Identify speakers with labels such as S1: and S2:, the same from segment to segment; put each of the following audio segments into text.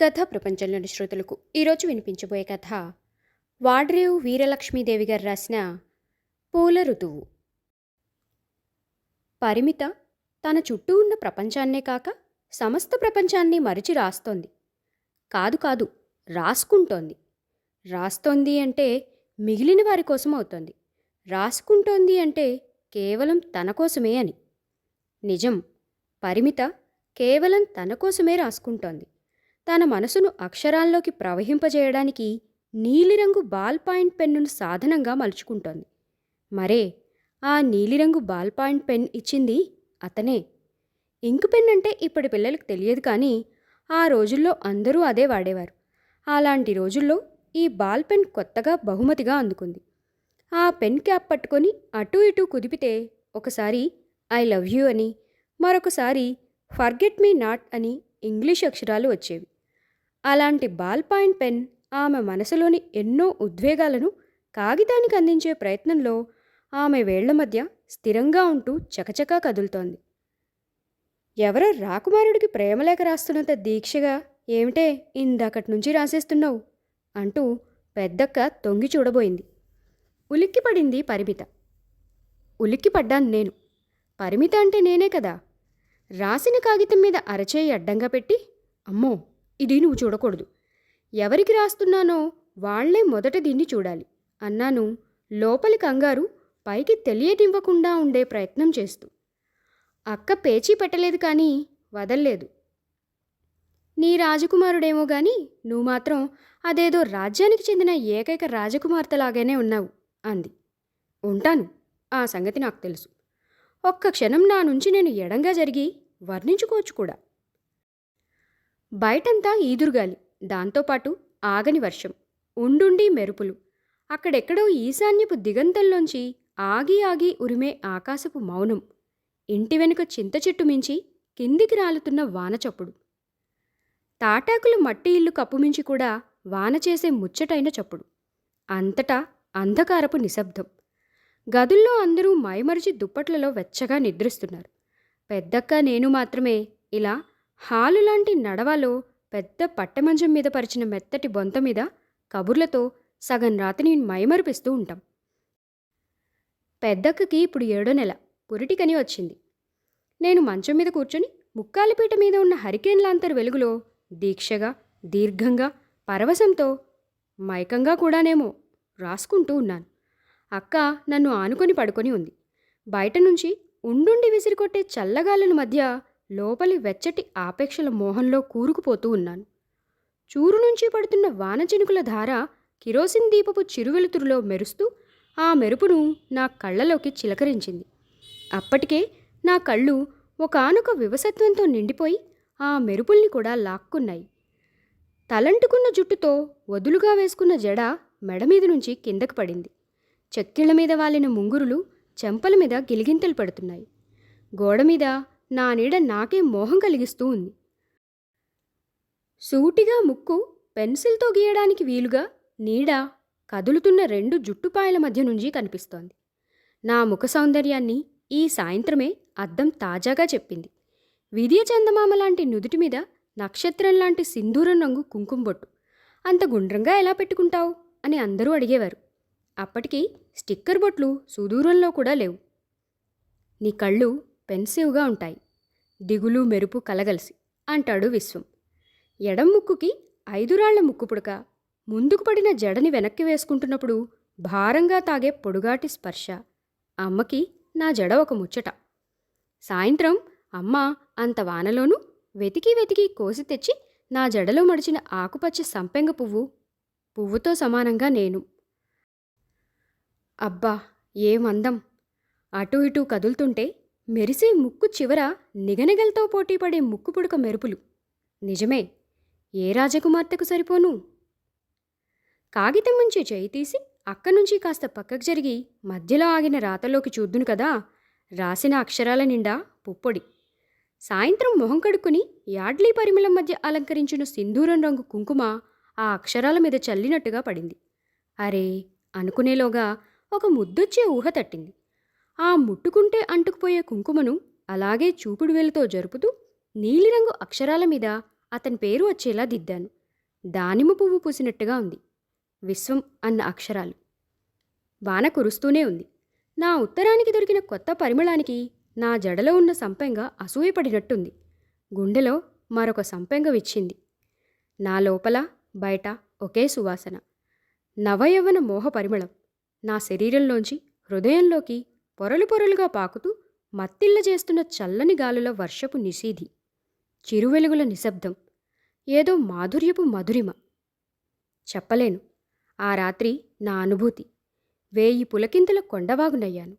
S1: కథ ప్రపంచంలోని శ్రోతలకు ఈరోజు వినిపించబోయే కథ వాడ్రేవు వీరలక్ష్మీదేవి గారు రాసిన పూల ఋతువు. పరిమిత తన చుట్టూ ఉన్న ప్రపంచాన్నే కాక సమస్త ప్రపంచాన్ని మరిచి రాస్తోంది. కాదు కాదు రాసుకుంటోంది. రాస్తోంది అంటే మిగిలిన వారి కోసం అవుతోంది. రాసుకుంటోంది అంటే కేవలం తన కోసమే అని. నిజం పరిమిత కేవలం తన కోసమే రాసుకుంటోంది. తన మనసును అక్షరాల్లోకి ప్రవహింపజేయడానికి నీలిరంగు బాల్ పాయింట్ పెన్నును సాధనంగా మలుచుకుంటోంది. మరే ఆ నీలిరంగు బాల్ పాయింట్ పెన్ ఇచ్చింది అతనే. ఇంకు పెన్ అంటే ఇప్పటి పిల్లలకు తెలియదు కానీ ఆ రోజుల్లో అందరూ అదే వాడేవారు. అలాంటి రోజుల్లో ఈ బాల్ పెన్ కొత్తగా బహుమతిగా అందుకుంది. ఆ పెన్ క్యాప్ పట్టుకొని అటూ ఇటూ కుదిపితే ఒకసారి ఐ లవ్ యూ అని మరొకసారి ఫర్గెట్ మీ నాట్ అని ఇంగ్లీష్ అక్షరాలు వచ్చేవి. అలాంటి బాల్ పాయింట్ పెన్ ఆమె మనసులోని ఎన్నో ఉద్వేగాలను కాగితానికి అందించే ప్రయత్నంలో ఆమె వేళ్ళ మధ్య స్థిరంగా ఉంటూ చకచకా కదులుతోంది. ఎవరో రాకుమారుడికి ప్రేమలేఖ రాస్తున్నంత దీక్షగా ఏమిటే ఇందాకటి నుంచి రాసేస్తున్నావు? అంటూ పెద్దక్క తొంగి చూడబోయింది. ఉలిక్కిపడింది పరిమిత. ఉలిక్కిపడ్డాను నేను. పరిమిత అంటే నేనే కదా. రాసిన కాగితం మీద అరచేయి అడ్డంగా పెట్టి అమ్మో ఇది నువ్వు చూడకూడదు. ఎవరికి రాస్తున్నానో వాళ్ళే మొదట దీన్ని చూడాలి. అన్నాను. లోపలి కంగారు పైకి తెలియనివ్వకుండా ఉండే ప్రయత్నం చేస్తూ. అక్క పేచీ పెట్టలేదు కానీ వదల్లేదు. నీ రాజకుమారుడేమో గాని నువ్వు మాత్రం అదేదో రాజ్యానికి చెందిన ఏకైక రాజకుమార్తెలాగానే ఉన్నావు అంది. ఉంటాను. ఆ సంగతి నాకు తెలుసు. ఒక్క క్షణం నా నుంచి నేను ఎడంగా జరిగి వర్ణించుకోవచ్చు కూడా. బయటంతా ఈదురుగాలి. దాంతోపాటు ఆగని వర్షం ఉండుండి మెరుపులు. అక్కడెక్కడో ఈశాన్యపు దిగంతంలోంచి ఆగి ఆగి ఉరిమే ఆకాశపు మౌనం. ఇంటి వెనుక చింత చెట్టు మించి కిందికి రాలుతున్న వానచప్పుడు తాటాకులు మట్టి ఇల్లు కప్పుమించి కూడా వాన చేసే ముచ్చటైన చప్పుడు. అంతటా అంధకారపు నిశ్శబ్దం. గదుల్లో అందరూ మైమరిచి దుప్పట్లలో వెచ్చగా నిద్రిస్తున్నారు. పెద్దక్క నేను మాత్రమే ఇలా హాలు లాంటి నడవలో పెద్ద పట్టమంచం మీద పరిచిన మెత్తటి బొంత మీద కబుర్లతో సగం రాతిని మైమరిపిస్తూ ఉంటాం. పెద్దక్కకి ఇప్పుడు ఏడో నెల పురిటికని వచ్చింది. నేను మంచం మీద కూర్చొని ముక్కాలిపీట మీద ఉన్న హరికేన్ లాంతర్ వెలుగులో దీక్షగా దీర్ఘంగా పరవశంతో మైకంగా కూడానేమో రాసుకుంటూ ఉన్నాను. అక్క నన్ను ఆనుకొని పడుకొని ఉంది. బయట నుంచి ఉండుండి విసిరికొట్టే చల్లగాలుల మధ్య లోపలి వెచ్చటి ఆపేక్షల మోహంలో కూరుకుపోతూ ఉన్నాను. చూరు నుంచి పడుతున్న వాన చినుకుల ధార కిరోసిన్ దీపపు చిరువెలుతురులో మెరుస్తూ ఆ మెరుపును నా కళ్ళలోకి చిలకరించింది. అప్పటికే నా కళ్ళు ఒకనొక వివసత్వంతో నిండిపోయి ఆ మెరుపుల్ని కూడా లాక్కున్నాయి. తలంటుకున్న జుట్టుతో వదులుగా వేసుకున్న జడ మెడ మీద నుంచి కిందకు పడింది. చెక్కిళ్ళ మీద వాలిన ముంగురులు చెంపల మీద గిలిగింతలు పడుతున్నాయి. గోడ మీద నా నీడ నాకే మోహం కలిగిస్తూ ఉంది. సూటిగా ముక్కు పెన్సిల్తో గీయడానికి వీలుగా నీడ కదులుతున్న రెండు జుట్టుపాయల మధ్య నుంచి కనిపిస్తోంది. నా ముఖ సౌందర్యాన్ని ఈ సాయంత్రమే అద్దం తాజాగా చెప్పింది. విధియ చందమామ లాంటి నుదుటి మీద నక్షత్రం లాంటి సింధూరం రంగు కుంకుమ బొట్టు. అంత గుండ్రంగా ఎలా పెట్టుకుంటావు? అని అందరూ అడిగేవారు. అప్పటికి స్టిక్కర్ బొట్లు సుదూరంలో కూడా లేవు. నీ కళ్ళు పెన్సివ్గా ఉంటాయి. దిగులు మెరుపు కలగలిసి అంటాడు విశ్వం. ఎడం ముక్కుకి ఐదురాళ్ళ ముక్కు పుడక ముందుకు పడిన జడని వెనక్కి వేసుకుంటున్నప్పుడు భారంగా తాగే పొడుగాటి స్పర్శ. అమ్మకి నా జడ ఒక ముచ్చట. సాయంత్రం అమ్మ అంత వానలోనూ వెతికి వెతికి కోసి తెచ్చి నా జడలో మడిచిన ఆకుపచ్చ సంపెంగ పువ్వు పువ్వుతో సమానంగా నేను. అబ్బా ఏమందం అటూ ఇటూ కదులుతుంటే మెరిసే ముక్కు చివర నిగనిగలతో పోటీపడే ముక్కు పుడక మెరుపులు. నిజమే ఏ రాజకుమార్తెకు సరిపోను? కాగితం నుంచి చేయి తీసి అక్కనుంచి కాస్త పక్కకు జరిగి మధ్యలో ఆగిన రాతలోకి చూద్దును కదా రాసిన అక్షరాల నిండా పుప్పొడి. సాయంత్రం మొహం కడుక్కుని యాడ్లీ పరిమళం మధ్య అలంకరించిన సింధూరం రంగు కుంకుమ ఆ అక్షరాల మీద చల్లినట్టుగా పడింది. అరే అనుకునేలోగా ఒక ముద్దొచ్చే ఊహ తట్టింది. ఆ ముట్టుకుంటే అంటుకుపోయే కుంకుమను అలాగే చూపుడు వేలుతో జరుపుతూ నీలిరంగు అక్షరాల మీద అతని పేరు వచ్చేలా దిద్దాను. దానిమ్మ పువ్వు పూసినట్టుగా ఉంది. విశ్వం అన్న అక్షరాలు. వాన కురుస్తూనే ఉంది. నా ఉత్తరానికి దొరికిన కొత్త పరిమళానికి నా జడలో ఉన్న సంపెంగ అసూయపడినట్టుంది గుండెలో మరొక సంపెంగ విచ్చింది. నా లోపల బయట ఒకే సువాసన. నవయవ్వన మోహ పరిమళం నా శరీరంలోంచి హృదయంలోకి పొరలు పొరలుగా పాకుతూ మత్తిళ్ళ చేస్తున్న చల్లని గాలుల వర్షపు నిశీధి చిరువెలుగుల నిశ్శబ్దం ఏదో మాధుర్యపు మధురిమ. చెప్పలేను. ఆ రాత్రి నా అనుభూతి. వేయి పులకింతల కొండవాగునయ్యాను.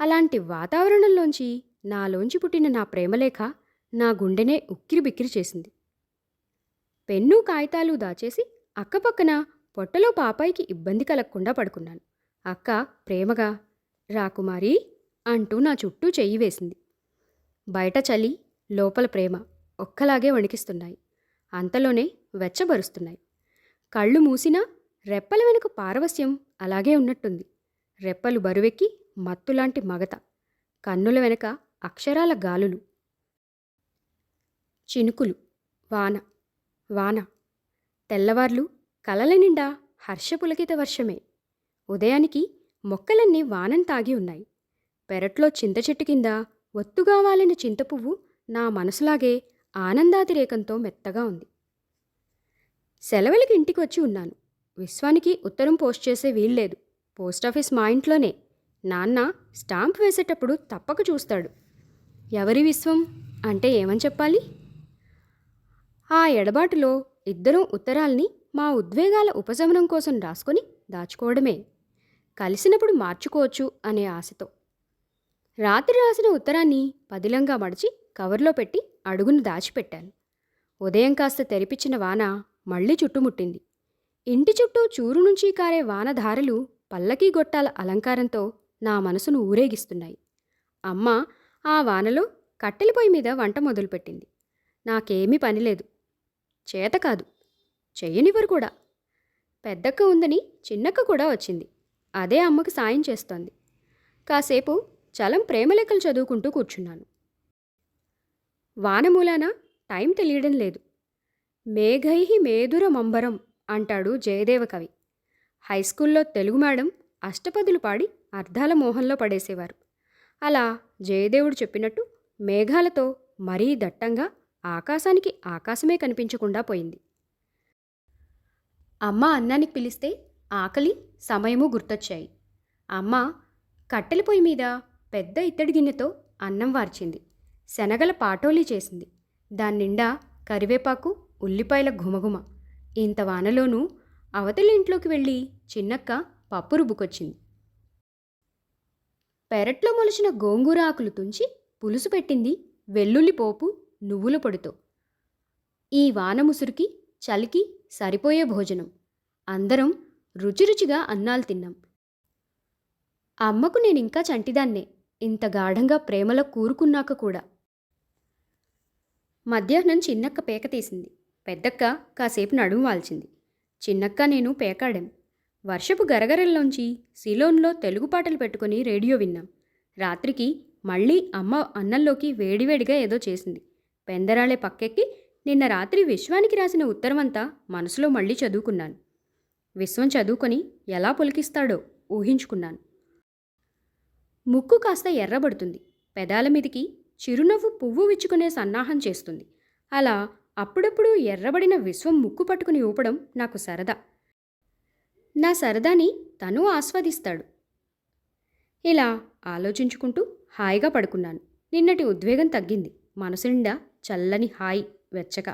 S1: అలాంటి వాతావరణంలోంచి నాలోంచి పుట్టిన నా ప్రేమలేఖ నా గుండెనే ఉక్కిరిబిక్కిరి చేసింది. పెన్ను కాగితాలు దాచేసి అక్కపక్కన పొట్టలో పాపాయికి ఇబ్బంది కలగకుండా పడుకున్నాను. అక్క ప్రేమగా రాకుమారి అంటూ నా చుట్టూ చెయ్యి వేసింది. బయట చలి లోపల ప్రేమ ఒక్కలాగే వణికిస్తున్నాయి. అంతలోనే వెచ్చబరుస్తున్నాయి కళ్ళు మూసినా రెప్పల వెనుక పారవస్యం అలాగే ఉన్నట్టుంది. రెప్పలు బరువెక్కి మత్తులాంటి మగత కన్నుల వెనక అక్షరాల గాలులు. చినుకులు వాన వాన. తెల్లవార్లు కలల నిండా హర్షపులకిత వర్షమే. ఉదయానికి మొక్కలన్నీ వానం తాగి ఉన్నాయి. పెరట్లో చింత చెట్టు కింద ఒత్తుగా వాలిన చింతపువ్వు నా మనసులాగే ఆనందాతిరేకంతో మెత్తగా ఉంది. సెలవులకి ఇంటికి వచ్చి ఉన్నాను. విశ్వానికి ఉత్తరం పోస్ట్ చేసే వీల్లేదు పోస్టాఫీస్ మా ఇంట్లోనే. నాన్న స్టాంప్ వేసేటప్పుడు తప్పక చూస్తాడు. ఎవరి విశ్వం? అంటే ఏమని చెప్పాలి? ఆ ఎడబాటులో ఇద్దరం ఉత్తరాల్ని మా ఉద్వేగాల ఉపశమనం కోసం రాసుకొని దాచుకోవడమే. కలిసినప్పుడు మార్చుకోవచ్చు అనే ఆశతో. రాత్రి రాసిన ఉత్తరాన్ని పదిలంగా మడిచి కవర్లో పెట్టి అడుగును దాచిపెట్టాను. ఉదయం కాస్త తెరిపించిన వాన మళ్ళీ చుట్టుముట్టింది. ఇంటి చుట్టూ చూరు నుంచి కారే వానధారలు పల్లకీ గొట్టాల అలంకారంతో నా మనసును ఊరేగిస్తున్నాయి. అమ్మ ఆ వానలో కట్టెల పొయ్యి మీద వంట మొదలుపెట్టింది. నాకేమీ పనిలేదు చేత కాదు. చెయ్యనివ్వరు కూడా. పెద్దక్క ఉందని చిన్నక్క కూడా వచ్చింది. అదే అమ్మకి సాయం చేస్తోంది. కాసేపు చలం ప్రేమలెక్కలు చదువుకుంటూ కూర్చున్నాను. వానమూలాన టైం తెలియడం లేదు. మేఘై మేధుర మంబరం అంటాడు జయదేవ కవి. హై స్కూల్లో తెలుగు మేడం అష్టపదులు పాడి అర్ధాల మోహంలో పడేసేవారు. అలా జయదేవుడు చెప్పినట్టు మేఘాలతో మరీ దట్టంగా ఆకాశానికి ఆకాశమే కనిపించకుండా పోయింది. అమ్మ అన్నానికి పిలిస్తే ఆకలి సమయము గుర్తొచ్చాయి. అమ్మ కట్టెల పొయ్యి మీద పెద్ద ఇత్తడి గిన్నెతో అన్నం వార్చింది. శనగల పాటోలీ చేసింది. దాని నిండా కరివేపాకు ఉల్లిపాయల ఘుమఘుమ. ఇంత వానలోనూ అవతలి ఇంట్లోకి వెళ్ళి చిన్నక్క పప్పు రుబ్బుకొచ్చింది. పెరట్లో మొలిచిన గోంగూర ఆకులు తుంచి పులుసు పెట్టింది వెల్లుల్లి పోపు నువ్వుల పొడితో. ఈ వాన ముసురుకి చలికి సరిపోయే భోజనం. అందరం రుచిరుచిగా అన్నాలు తిన్నాం. అమ్మకు నేనింకా చంటిదాన్నే ఇంత గాఢంగా ప్రేమలో కూరుకున్నాక కూడా. మధ్యాహ్నం చిన్నక్క పేక తీసింది. పెద్దక్క కాసేపు నడుము వాల్చింది. చిన్నక్క నేను పేకాడాం. వర్షపు గరగరల్లోంచి సిలోన్లో తెలుగు పాటలు పెట్టుకుని రేడియో విన్నాం. రాత్రికి మళ్ళీ అమ్మ అన్నంలోకి వేడివేడిగా ఏదో చేసింది. పెందరాళే పక్కెక్కి నిన్న రాత్రి విశ్వానికి రాసిన ఉత్తరమంతా మనసులో మళ్ళీ చదువుకున్నాను. విశ్వం చదువుకొని ఎలా పొలికిస్తాడో ఊహించుకున్నాను. ముక్కు కాస్త ఎర్రబడుతుంది. పెదాల మీదికి చిరునవ్వు పువ్వు విచ్చుకునే సన్నాహం చేస్తుంది. అలా అప్పుడప్పుడు ఎర్రబడిన విశ్వం ముక్కు పట్టుకుని ఊపడం నాకు సరదా. నా సరదాని తను ఆస్వాదిస్తాడు. ఇలా ఆలోచించుకుంటూ హాయిగా పడుకున్నాను. నిన్నటి ఉద్వేగం తగ్గింది. మనసు నిండా చల్లని హాయి వెచ్చక.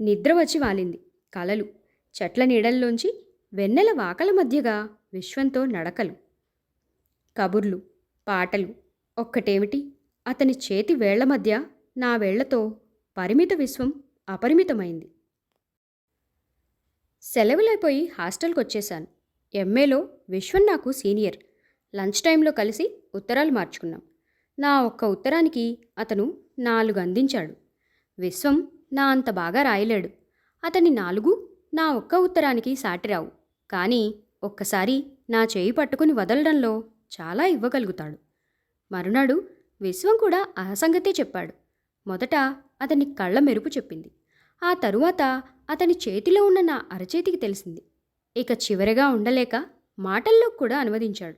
S1: నిద్ర వచ్చి వాలింది. కలలు చెట్ల నీడల్లోంచి వెన్నెల వాకల మధ్యగా విశ్వంతో నడకలు. కబుర్లు పాటలు ఒక్కటేమిటి? అతని చేతి వేళ్ళ మధ్య నా వేళ్ళతో పరిమిత విశ్వం అపరిమితమైంది. సెలవులైపోయి హాస్టల్కి వచ్చేశాను ఎంఏలో విశ్వం నాకు సీనియర్. లంచ్ టైంలో కలిసి ఉత్తరాలు మార్చుకున్నాం. నా ఒక్క ఉత్తరానికి అతను నాలుగు అందించాడు. విశ్వం నా అంత బాగా రాయలేడు. అతని నాలుగు నా ఒక్క ఉత్తరానికి సాటిరావు. కానీ ఒక్కసారి నా చేయి పట్టుకుని వదలడంలో చాలా ఇవ్వగలుగుతాడు. మరునాడు విశ్వం కూడా ఆ సంగతే చెప్పాడు. మొదట అతని కళ్ళ మెరుపు చెప్పింది. ఆ తరువాత అతని చేతిలో ఉన్న నా అరచేతికి తెలిసింది. ఇక చివరిగా ఉండలేక మాటల్లో కూడా అనువదించాడు.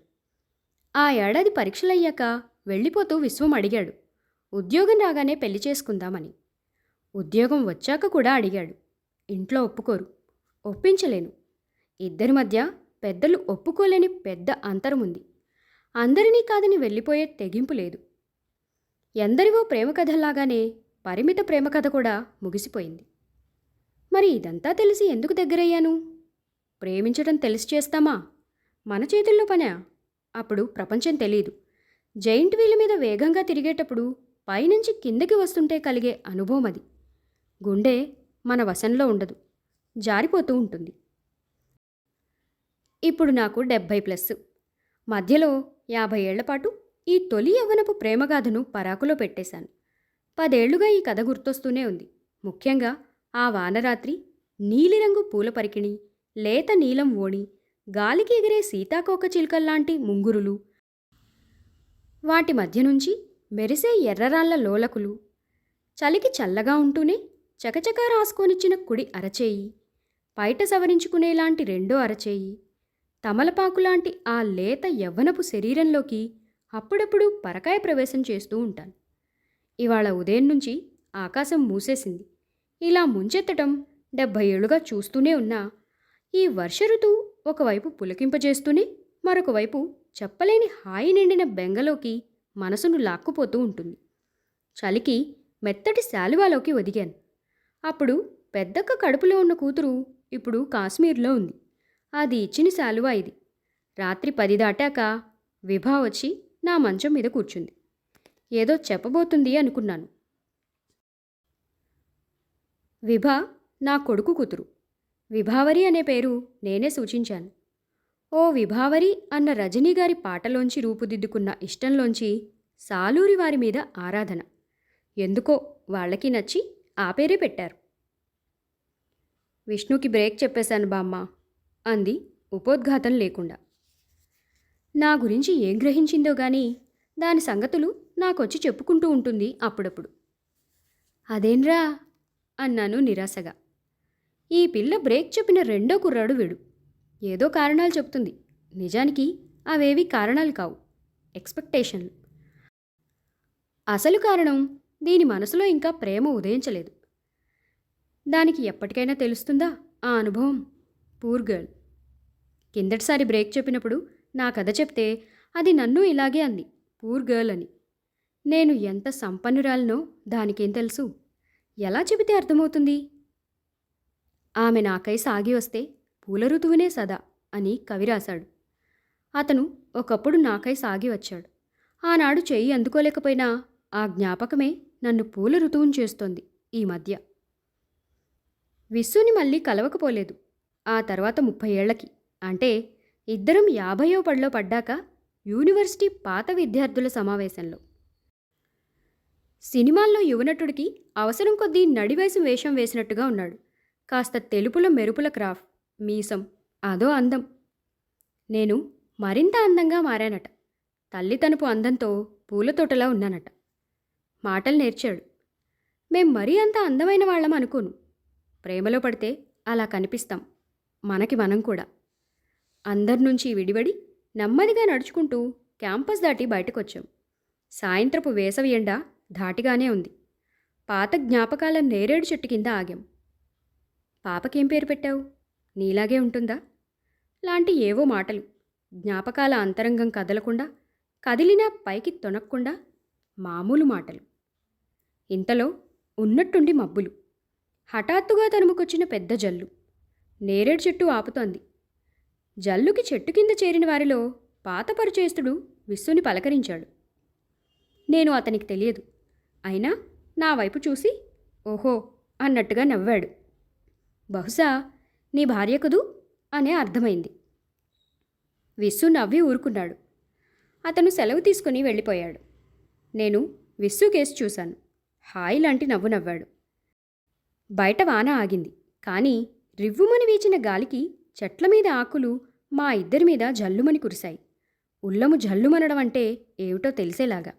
S1: ఆ ఏడాది పరీక్షలయ్యాక వెళ్ళిపోతూ విశ్వం అడిగాడు. ఉద్యోగం రాగానే పెళ్ళి చేసుకుందామని. ఉద్యోగం వచ్చాక కూడా అడిగాడు. ఇంట్లో ఒప్పుకోరు. ఒప్పించలేను. ఇద్దరి మధ్య పెద్దలు ఒప్పుకోలేని పెద్ద అంతరం ఉంది. అందరినీ కాదని వెళ్ళిపోయే తెగింపు లేదు. ఎందరివో ప్రేమ కథలాగానే పరిమిత ప్రేమ కథ కూడా ముగిసిపోయింది. మరి ఇదంతా తెలిసి ఎందుకు దగ్గరయ్యాను? ప్రేమించడం తెలిసి చేస్తామా? మన చేతుల్లో పనా? అప్పుడు ప్రపంచం తెలియదు జైంట్ వీల్ మీద వేగంగా తిరిగేటప్పుడు పైనుంచి కిందకి వస్తుంటే కలిగే అనుభవం అది. గుండె మన వశంలో ఉండదు. జారిపోతూ ఉంటుంది. ఇప్పుడు నాకు డెబ్భై ప్లస్. మధ్యలో యాభై ఏళ్ళపాటు ఈ తొలి యవ్వనపు ప్రేమగాథను పరాకులో పెట్టేశాను. పదేళ్ళుగా ఈ కథ గుర్తొస్తూనే ఉంది. ముఖ్యంగా ఆ వానరాత్రి నీలిరంగు పూల పరికిణి లేత నీలం ఓణి గాలికి ఎగిరే సీతాకోక చిలుకల్లాంటి ముంగురులు. వాటి మధ్య నుంచి మెరిసే ఎర్రరాళ్ళ లోలకులు. చలికి చల్లగా ఉంటూనే చకచకా రాసుకొనిచ్చిన కుడి అరచేయి పైట సవరించుకునేలాంటి రెండో అరచేయి. తమలపాకులాంటి ఆ లేత యవ్వనపు శరీరంలోకి అప్పుడప్పుడు పరకాయ ప్రవేశం చేస్తూ ఉంటాను. ఇవాళ ఉదయం నుంచి ఆకాశం మూసేసింది. ఇలా ముంచెత్తటం డెబ్భై ఏళ్ళుగా చూస్తూనే ఉన్నా ఈ వర్ష ఋతువు ఒకవైపు పులకింపజేస్తూనే మరొకవైపు చెప్పలేని హాయి నిండిన బెంగలోకి మనసును లాక్కుపోతూ ఉంటుంది. చలికి మెత్తటి శాలువాలోకి ఒదిగాను. అప్పుడు పెద్దక్క కడుపులో ఉన్న కూతురు ఇప్పుడు కాశ్మీర్లో ఉంది. అది ఇచ్చిన శాలువా ఇది. రాత్రి పది దాటాక విభా వచ్చి నా మంచం మీద కూర్చుంది. ఏదో చెప్పబోతుంది అనుకున్నాను. విభా నా కొడుకు కూతురు. విభావరి అనే పేరు నేనే సూచించాను. ఓ విభావరి అన్న రజనీ గారి పాటలోంచి రూపుదిద్దుకున్న ఇష్టంలోంచి సాలూరి వారి మీద ఆరాధన. ఎందుకో వాళ్ళకి నచ్చి ఆ పేరే పెట్టారు. విష్ణుకి బ్రేక్ చెప్పేశాను బామ్మ అంది ఉపోద్ఘాతం లేకుండా. నా గురించి ఏం గ్రహించిందో గాని దాని సంగతులు నాకొచ్చి చెప్పుకుంటూ ఉంటుంది అప్పుడప్పుడు. అదేంరా? అన్నాను నిరాశగా. ఈ పిల్ల బ్రేక్ చెప్పిన రెండో కుర్రాడు వీడు. ఏదో కారణాలు చెప్తుంది. నిజానికి అవేవి కారణాలు కావు. ఎక్స్పెక్టేషన్లు. అసలు కారణం దీని మనసులో ఇంకా ప్రేమ ఉదయించలేదు. దానికి ఎప్పటికైనా తెలుస్తుందా ఆ అనుభవం? Poor girl. కిందటిసారి బ్రేక్ చెప్పినప్పుడు నా కథ చెప్తే అది నన్ను ఇలాగే అంది పూర్ గర్ల్ అని. నేను ఎంత సంపన్నురాలనో దానికేం తెలుసు? ఎలా చెబితే అర్థమవుతుంది? ఆమె నాకై సాగి వస్తే పూల ఋతువునే సదా అని కవి రాశాడు. అతను ఒకప్పుడు నాకై సాగి వచ్చాడు. ఆనాడు చెయ్యి అందుకోలేకపోయినా ఆ జ్ఞాపకమే నన్ను పూల ఋతువును చేస్తోంది ఈ మధ్య. విస్సుని మళ్ళీ కలవకపోలేదు. ఆ తర్వాత ముప్పై ఏళ్ళకి అంటే ఇద్దరం యాభయో పడిలో పడ్డాక యూనివర్సిటీ పాత విద్యార్థుల సమావేశంలో. సినిమాల్లో యువనటుడికి అవసరం కొద్దీ నడివయసు వేషం వేసినట్టుగా ఉన్నాడు. కాస్త తెలుపుల మెరుపుల క్రాఫ్ మీసం అదో అందం. నేను మరింత అందంగా మారానట. తల్లి తనుపు అందంతో పూలతోటలా ఉన్నానట. మాటలు నేర్చాడు. మేం మరీ అంత అందమైన వాళ్ళం అనుకోను. ప్రేమలో పడితే అలా కనిపిస్తాం. మనకి మనం కూడా. అందరి నుంచి విడివడి నెమ్మదిగా నడుచుకుంటూ క్యాంపస్ దాటి బయటకొచ్చాం. సాయంత్రపు వేసవి ఎండ ధాటిగానే ఉంది. పాత జ్ఞాపకాల నేరేడు చెట్టు కింద ఆగాం. పాపకేం పేరు పెట్టావు? నీలాగే ఉంటుందా? లాంటి ఏవో మాటలు. జ్ఞాపకాల అంతరంగం కదలకుండా కదిలినా పైకి తొనక్కుండా మామూలు మాటలు. ఇంతలో ఉన్నట్టుండి మబ్బులు. హఠాత్తుగా తనుముకొచ్చిన పెద్ద జల్లు. నేరేడు చెట్టు ఆపుతోంది. జల్లుకి చెట్టు కింద చేరిన వారిలో పాత పరిచయస్తుడు విస్సుని పలకరించాడు. నేను అతనికి తెలియదు. అయినా నా వైపు చూసి ఓహో అన్నట్టుగా నవ్వాడు. బహుశా నీ భార్య కదూ? అనే అర్థమైంది. విస్సు నవ్వి ఊరుకున్నాడు. అతను సెలవు తీసుకుని వెళ్ళిపోయాడు. నేను విస్సు కేసు చూశాను. హాయ్ లాంటి నవ్వు నవ్వాడు. బయట వాన ఆగింది. కానీ రివ్వుమని వీచిన గాలికి చెట్ల మీద ఆకులు మా ఇద్దరి మీద జల్లుమని కురిశాయి. ఉల్లము జల్లుమనడం అంటే ఏమిటో తెలిసేలాగా.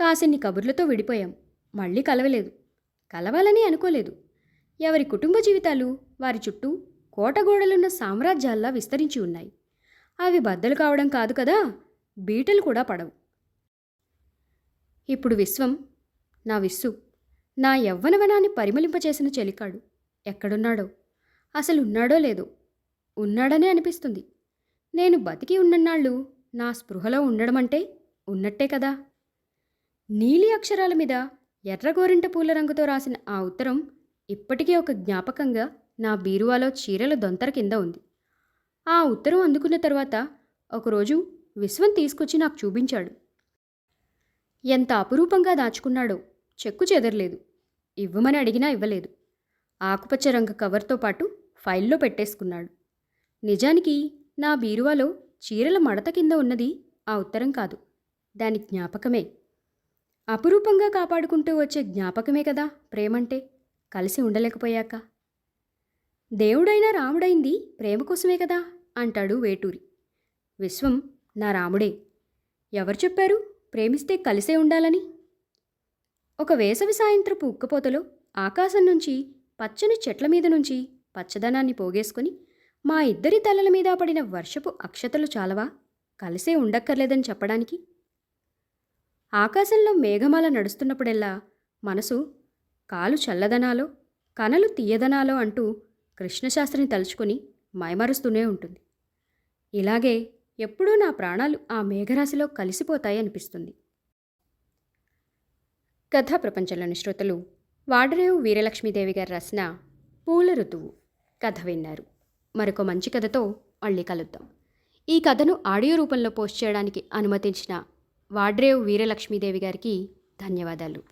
S1: కాసిన్ని కబుర్లతో విడిపోయాం. మళ్ళీ కలవలేదు. కలవాలని అనుకోలేదు. ఎవరి కుటుంబ జీవితాలు వారి చుట్టూ కోటగోడలున్న సామ్రాజ్యాల్లా విస్తరించి ఉన్నాయి. అవి బద్దలు కావడం కాదు కదా బీటలు కూడా పడవు. ఇప్పుడు విశ్వం నా విస్సు. నా యవ్వనవనాన్ని పరిమళింపచేసిన చెలికాడు. ఎక్కడున్నాడో? అసలు ఉన్నాడో లేదో? ఉన్నాడనే అనిపిస్తుంది. నేను బతికి ఉన్నన్నాళ్ళు నా స్పృహలో ఉండడమంటే ఉన్నట్టే కదా? నీలి అక్షరాల మీద ఎర్రగోరింట పూల రంగుతో రాసిన ఆ ఉత్తరం ఇప్పటికీ ఒక జ్ఞాపకంగా నా బీరువాలో చీరల దొంతర కింద ఉంది. ఆ ఉత్తరం అందుకున్న తర్వాత ఒకరోజు విశ్వం తీసుకొచ్చి నాకు చూపించాడు. ఎంత అపురూపంగా దాచుకున్నాడో చెక్కు చెదరలేదు. ఇవ్వమని అడిగినా ఇవ్వలేదు. ఆకుపచ్చ రంగు కవర్తో పాటు ఫైల్లో పెట్టేసుకున్నాడు. నిజానికి నా బీరువాలో చీరల మడత కింద ఉన్నది ఆ ఉత్తరం కాదు. దాని జ్ఞాపకమే. అపురూపంగా కాపాడుకుంటూ వచ్చే జ్ఞాపకమే కదా ప్రేమంటే. కలిసి ఉండలేకపోయాక. దేవుడైనా రాముడైంది ప్రేమ కోసమే కదా అంటాడు వేటూరి. విశ్వం నా రాముడే. ఎవరు చెప్పారు? ప్రేమిస్తే కలిసే ఉండాలని? ఒక వేసవి సాయంత్రపు ఉక్కపోతలో ఆకాశం నుంచి పచ్చని చెట్ల మీద నుంచి పచ్చదనాన్ని పోగేసుకుని మా ఇద్దరి తలల మీద పడిన వర్షపు అక్షతలు చాలవా? కలిసే ఉండక్కర్లేదని చెప్పడానికి? ఆకాశంలో మేఘమాల నడుస్తున్నప్పుడెల్లా మనసు కాలు చల్లదనాలో కనలు తీయదనాలో అంటూ కృష్ణశాస్త్రిని తలుచుకుని మైమరుస్తూనే ఉంటుంది. ఇలాగే ఎప్పుడూ నా ప్రాణాలు ఆ మేఘరాశిలో కలిసిపోతాయి అనిపిస్తుంది కథా ప్రపంచంలోని శ్రోతలు వాడరేవు వీరలక్ష్మీదేవి గారు రాసిన పూల ఋతువు కథ విన్నారు. మరొక మంచి కథతో మళ్ళీ కలుద్దాం. ఈ కథను ఆడియో రూపంలో పోస్ట్ చేయడానికి అనుమతించిన వాడ్రేవు వీరలక్ష్మీదేవి గారికి ధన్యవాదాలు.